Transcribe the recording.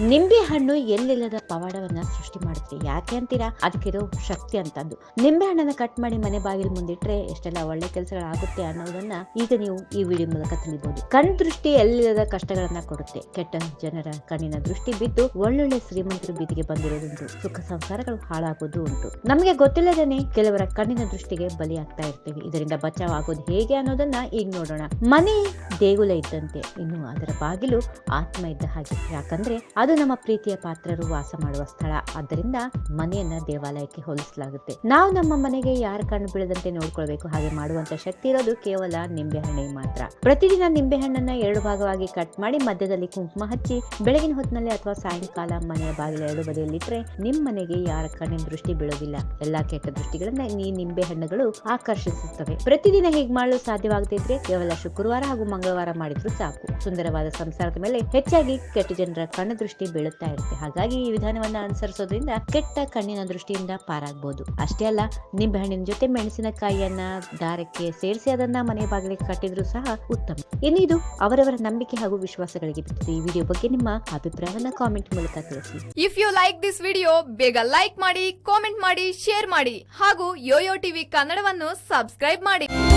ನಿಂಬೆ ಹಣ್ಣು ಎಲ್ಲಿಲ್ಲದ ಪವಾಡವನ್ನ ಸೃಷ್ಟಿ ಮಾಡುತ್ತೆ ಯಾಕೆ ಅಂತೀರಾ? ಅದಕ್ಕಿರೋ ಶಕ್ತಿ ಅಂತಂದು ನಿಂಬೆ ಹಣ್ಣನ್ನ ಕಟ್ ಮಾಡಿ ಮನೆ ಬಾಗಿಲು ಮುಂದಿಟ್ರೆ ಎಷ್ಟೆಲ್ಲ ಒಳ್ಳೆ ಕೆಲಸಗಳಾಗುತ್ತೆ ಅನ್ನೋದನ್ನ ಈಗ ನೀವು ಈ ವಿಡಿಯೋ ಮೂಲಕ ತಿಳಿಬಹುದು ಕಣ್ ದೃಷ್ಟಿ ಎಲ್ಲಿಲ್ಲದ ಕಷ್ಟಗಳನ್ನ ಕೊಡುತ್ತೆ? ಕೆಟ್ಟ ಜನರ ಕಣ್ಣಿನ ದೃಷ್ಟಿ ಬಿದ್ದು ಒಳ್ಳೊಳ್ಳೆ ಶ್ರೀಮಂತರು ಬೀದಿಗೆ ಬಂದಿರೋದುಂಟು. ಸುಖ ಸಂಸಾರಗಳು ಹಾಳಾಗೋದು ಉಂಟು. ನಮಗೆ ಗೊತ್ತಿಲ್ಲದೇನೆ ಕೆಲವರ ಕಣ್ಣಿನ ದೃಷ್ಟಿಗೆ ಬಲಿಯಾಗ್ತಾ ಇರ್ತೀವಿ. ಇದರಿಂದ ಬಚಾವ್ ಆಗೋದು ಹೇಗೆ ಅನ್ನೋದನ್ನ ಈಗ ನೋಡೋಣ. ಮನೆ ದೇಗುಲ ಇದ್ದಂತೆ. ಇನ್ನು ಅದರ ಬಾಗಿಲು ಆತ್ಮ ಇದ್ದ ಹಾಗೆ. ಯಾಕಂದ್ರೆ ಅದು ನಮ್ಮ ಪ್ರೀತಿಯ ಪಾತ್ರರು ವಾಸ ಮಾಡುವ ಸ್ಥಳ. ಆದ್ದರಿಂದ ಮನೆಯನ್ನ ದೇವಾಲಯಕ್ಕೆ ಹೋಲಿಸಲಾಗುತ್ತೆ. ನಾವು ನಮ್ಮ ಮನೆಗೆ ಯಾರ ಕಣ್ಣು ಬೀಳದಂತೆ ನೋಡ್ಕೊಳ್ಬೇಕು, ಹಾಗೆ ಮಾಡುವಂತ ಶಕ್ತಿ ಇರೋದು ಕೇವಲ ನಿಂಬೆಹಣ್ಣಿಗೆ ಮಾತ್ರ. ಪ್ರತಿದಿನ ನಿಂಬೆಹಣ್ಣನ್ನ ಎರಡು ಭಾಗವಾಗಿ ಕಟ್ ಮಾಡಿ ಮಧ್ಯದಲ್ಲಿ ಕುಂಕುಮ ಹಚ್ಚಿ, ಬೆಳಗಿನ ಹೊತ್ತಿನಲ್ಲಿ ಅಥವಾ ಸಾಯಂಕಾಲ ಮನೆಯ ಬಾಗಿಲ ಎರಡು ಬದಿಯಲ್ಲಿಟ್ಟರೆ ನಿಮ್ ಮನೆಗೆ ಯಾರ ಕಣ್ಣಿನ ದೃಷ್ಟಿ ಬೀಳೋದಿಲ್ಲ. ಎಲ್ಲಾ ಕೆಟ್ಟ ದೃಷ್ಟಿಗಳನ್ನ ಈ ನಿಂಬೆ ಹಣ್ಣುಗಳು ಆಕರ್ಷಿಸುತ್ತವೆ. ಪ್ರತಿದಿನ ಹೀಗೆ ಮಾಡಲು ಸಾಧ್ಯವಾಗದಿದ್ರೆ ಕೇವಲ ಶುಕ್ರವಾರ ಹಾಗೂ ಮಂಗಳವಾರ ಮಾಡಿದ್ರು ಸಾಕು. ಸುಂದರವಾದ ಸಂಸಾರದ ಮೇಲೆ ಹೆಚ್ಚಾಗಿ ಕೆಟ್ಟ ಜನರ ಕಣ್ಣು ದೃಷ್ಟಿ ಬೀಳುತ್ತಾ ಇರುತ್ತೆ. ಹಾಗಾಗಿ ಈ ವಿಧಾನವನ್ನ ಅನುಸರಿಸೋದ್ರಿಂದ ಕೆಟ್ಟ ಕಣ್ಣಿನ ದೃಷ್ಟಿಯಿಂದ ಪಾರಾಗಬಹುದು ಅಷ್ಟೇ ಅಲ್ಲ ನಿಂಬೆ ಹಣ್ಣಿನ ಜೊತೆ ಮೆಣಸಿನಕಾಯಿಯನ್ನ ದಾರಕ್ಕೆ ಸೇರಿಸಿ ಅದನ್ನ ಮನೆ ಬಾಗಿಲಿಗೆ ಕಟ್ಟಿದ್ರು ಸಹ ಉತ್ತಮ. ಇನ್ನು ಇದು ಅವರವರ ನಂಬಿಕೆ ಹಾಗೂ ವಿಶ್ವಾಸಗಳಿಗೆ ಈ ವಿಡಿಯೋ ಬಗ್ಗೆ ನಿಮ್ಮ ಅಭಿಪ್ರಾಯವನ್ನ ಕಾಮೆಂಟ್ ಮೂಲಕ ತಿಳಿಸಿ. If you like this video ಬೇಗ ಲೈಕ್ ಮಾಡಿ ಕಾಮೆಂಟ್ ಮಾಡಿ ಶೇರ್ ಮಾಡಿ ಹಾಗೂ ಯೋಯೋ ಟಿವಿ ಕನ್ನಡವನ್ನು ಸಬ್ಸ್ಕ್ರೈಬ್ ಮಾಡಿ.